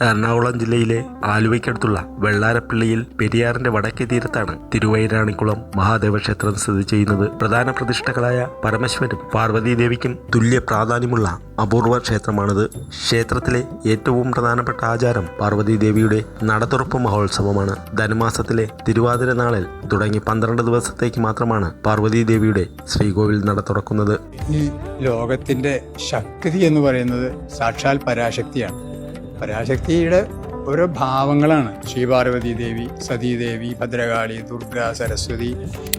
എറണാകുളം ജില്ലയിലെ ആലുവയ്ക്കടുത്തുള്ള വെള്ളാരപ്പള്ളിയിൽ പെരിയാറിന്റെ വടക്കേ തീരത്താണ് തിരുവൈരാണിക്കുളം മഹാദേവ ക്ഷേത്രം സ്ഥിതി ചെയ്യുന്നത്. പ്രധാന പ്രതിഷ്ഠകളായ പരമേശ്വരും പാർവതീദേവിക്കും തുല്യ പ്രാധാന്യമുള്ള അപൂർവ ക്ഷേത്രമാണിത്. ക്ഷേത്രത്തിലെ ഏറ്റവും പ്രധാനപ്പെട്ട ആചാരം പാർവതീദേവിയുടെ നടതുറപ്പ് മഹോത്സവമാണ്. ധനുമാസത്തിലെ തിരുവാതിര നാളിൽ തുടങ്ങി പന്ത്രണ്ട് ദിവസത്തേക്ക് മാത്രമാണ് പാർവതീദേവിയുടെ ശ്രീകോവിൽ നട തുറക്കുന്നത്. ഈ ലോകത്തിന്റെ ശക്തി എന്ന് പറയുന്നത് സാക്ഷാൽ പരാശക്തിയാണ്. പരാശക്തിയുടെ ഓരോ ഭാവങ്ങളാണ്. ശ്രീപാർവതി ദേവി സതീദേവി ഭദ്രകാളി ദുർഗ സരസ്വതി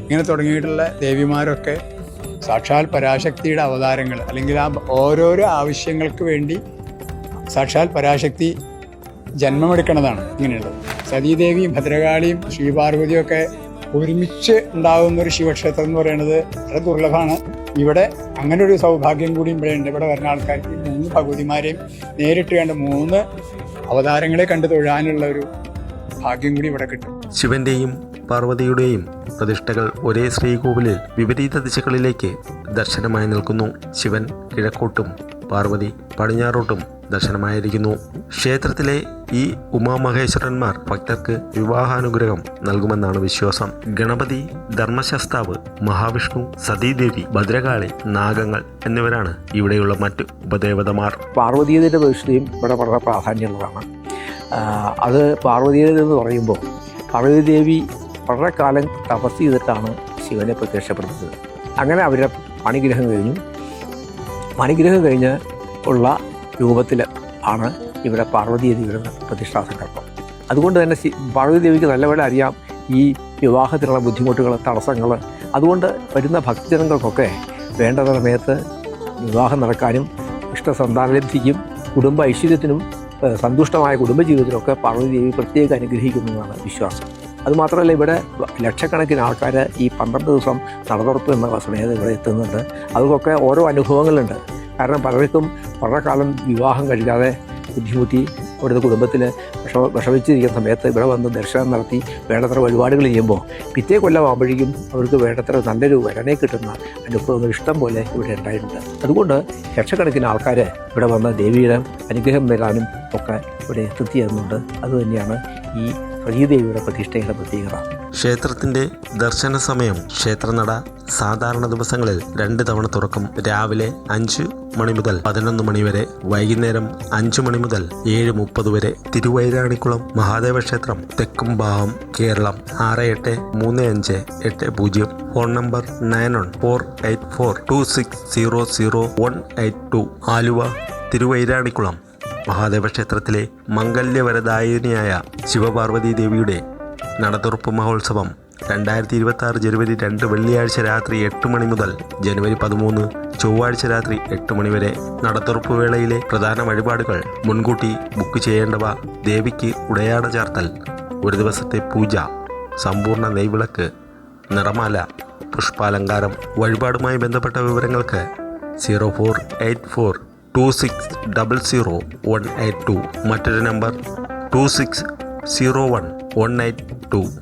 ഇങ്ങനെ തുടങ്ങിയിട്ടുള്ള ദേവിമാരൊക്കെ സാക്ഷാൽ പരാശക്തിയുടെ അവതാരങ്ങൾ. അല്ലെങ്കിൽ ആ ഓരോരോ ആവശ്യങ്ങൾക്ക് വേണ്ടി സാക്ഷാൽ പരാശക്തി ജന്മമെടുക്കുന്നതാണ് ഇങ്ങനെയുള്ളത്. സതീദേവിയും ഭദ്രകാളിയും ശ്രീപാർവതിയും ഒക്കെ ഒരുമിച്ച് ഉണ്ടാകുന്ന ഒരു ശിവക്ഷേത്രം എന്ന് പറയുന്നത് വളരെ ദുർലഭമാണ്. ഇവിടെ അങ്ങനെ ഒരു സൗഭാഗ്യം കൂടി ഇവിടെ ഉണ്ട് ഇവിടെ വരുന്ന ആൾക്കാർക്ക് മൂന്ന് ഭഗവതിമാരെയും നേരിട്ട് കണ്ട് മൂന്ന് അവതാരങ്ങളെ കണ്ട് തൊഴാനുള്ള ഒരു ഭാഗ്യം കൂടി ഇവിടെ കിട്ടും. ശിവന്റെയും പാർവതിയുടെയും പ്രതിഷ്ഠകൾ ഒരേ ശ്രീകോവിലിൽ വിപരീത ദിശകളിലേക്ക് ദർശനമായി നിൽക്കുന്നു. ശിവൻ കിഴക്കോട്ടും പാർവതി പടിഞ്ഞാറോട്ടും ദർശനമായിരിക്കുന്നു. ക്ഷേത്രത്തിലെ ഈ ഉമാമഹേശ്വരന്മാർ ഭക്തർക്ക് വിവാഹാനുഗ്രഹം നൽകുമെന്നാണ് വിശ്വാസം. ഗണപതി ധർമ്മശസ്താവ് മഹാവിഷ്ണു സതീദേവി ഭദ്രകാളി നാഗങ്ങൾ എന്നിവരാണ് ഇവിടെയുള്ള മറ്റ് ഉപദേവതമാർ. പാർവതീയതയുടെ പ്രതിഷ്ഠയും ഇവിടെ വളരെ പ്രാധാന്യമുള്ളതാണ്. അത് പാർവതീയത എന്ന് പറയുമ്പോൾ പാർവതീദേവി വളരെ കാലം തപസ് ചെയ്തിട്ടാണ് ശിവനെ പ്രത്യക്ഷപ്പെടുന്നത്. അങ്ങനെ അവരുടെ പണിഗ്രഹം കഴിഞ്ഞു. പണിഗ്രഹം കഴിഞ്ഞ് ഉള്ള രൂപത്തിൽ ആണ് ഇവിടെ പാർവതീദേവിയുടെ പ്രതിഷ്ഠാ സങ്കല്പം. അതുകൊണ്ട് തന്നെ പാർവതീദേവിക്ക് നല്ലപോലെ അറിയാം ഈ വിവാഹത്തിലുള്ള ബുദ്ധിമുട്ടുകൾ തടസ്സങ്ങൾ അതുകൊണ്ട് വരുന്ന ഭക്തജനങ്ങൾക്കൊക്കെ വേണ്ട സമയത്ത് വിവാഹം നടക്കാനും ഇഷ്ടസന്താനലബ്ധിക്കും കുടുംബ ഐശ്വര്യത്തിനും സന്തുഷ്ടമായ കുടുംബജീവിതത്തിനൊക്കെ പാർവതി ദേവി പ്രത്യേകം അനുഗ്രഹിക്കുന്നതാണ് വിശ്വാസം. അതുമാത്രമല്ല ഇവിടെ ലക്ഷക്കണക്കിന് ആൾക്കാർ ഈ പന്ത്രണ്ട് ദിവസം നടതുറപ്പ് എന്ന സമയത്ത് ഇവിടെ എത്തുന്നുണ്ട്. അവർക്കൊക്കെ ഓരോ അനുഭവങ്ങളുണ്ട്. കാരണം പലർക്കും വളരെ കാലം വിവാഹം കഴിക്കാതെ ബുദ്ധിമുട്ടി അവിടുത്തെ കുടുംബത്തിൽ വിഷമ വിഷമിച്ചിരിക്കുന്ന സമയത്ത് ഇവിടെ വന്ന് ദർശനം നടത്തി വേണ്ടത്ര വഴിപാടുകൾ ചെയ്യുമ്പോൾ പിറ്റേ കൊല്ലം ആകുമ്പോഴേക്കും അവർക്ക് വേണ്ടത്ര നല്ലൊരു വരനെ കിട്ടുന്ന അനുഭവങ്ങൾ ഇഷ്ടം പോലെ ഇവിടെ ഉണ്ടായിട്ടുണ്ട്. അതുകൊണ്ട് ലക്ഷക്കണക്കിന് ആൾക്കാർ ഇവിടെ വന്ന് ദേവിയുടെ അനുഗ്രഹം നേടാനും ഒക്കെ ഇവിടെ എത്തിച്ചേരുന്നുണ്ട് അതുതന്നെയാണ് ഈ സതീദേവിയുടെ പ്രതിഷ്ഠയുടെ പ്രത്യേകത ക്ഷേത്രത്തിന്റെ ദർശന സമയം ക്ഷേത്രനട സാധാരണ ദിവസങ്ങളിൽ രണ്ട് തവണ തുറക്കും. രാവിലെ അഞ്ച് മണി മുതൽ പതിനൊന്ന് മണി വരെ വൈകുന്നേരം അഞ്ചു മണി മുതൽ ഏഴ് മുപ്പത് വരെ. തിരുവൈരാണിക്കുളം മഹാദേവ ക്ഷേത്രം തെക്കുംഭാവം കേരളം. ആറ് എട്ട് മൂന്ന് അഞ്ച് എട്ട് പൂജ്യം. Phone number nine one four eight four two six zero zero one eight two. Aluva Thiruvairanikkulam. Mahadeva ക്ഷേത്രത്തിലെ മംഗല്യവരദായിനിയായ ശിവപാർവതി ദേവിയുടെ നടതുറപ്പ് മഹോത്സവം രണ്ടായിരത്തി ഇരുപത്തി ആറ് ജനുവരി രണ്ട് വെള്ളിയാഴ്ച രാത്രി എട്ട് മണി മുതൽ ജനുവരി പതിമൂന്ന് ചൊവ്വാഴ്ച രാത്രി എട്ട് മണി വരെ നടത്തുറപ്പ് വേളയിലെ പ്രധാന വഴിപാടുകൾ മുൻകൂട്ടി ബുക്ക് ചെയ്യേണ്ടവ ദേവിക്ക് ഉടയാട ചേർത്തൽ ഒരു ദിവസത്തെ പൂജ സമ്പൂർണ നെയ്വിളക്ക് നിറമാല പുഷ്പാലങ്കാരം വഴിപാടുമായി ബന്ധപ്പെട്ട വിവരങ്ങൾക്ക് zero four eight four two six double zero one eight two മറ്റൊരു number two six zero one one eight two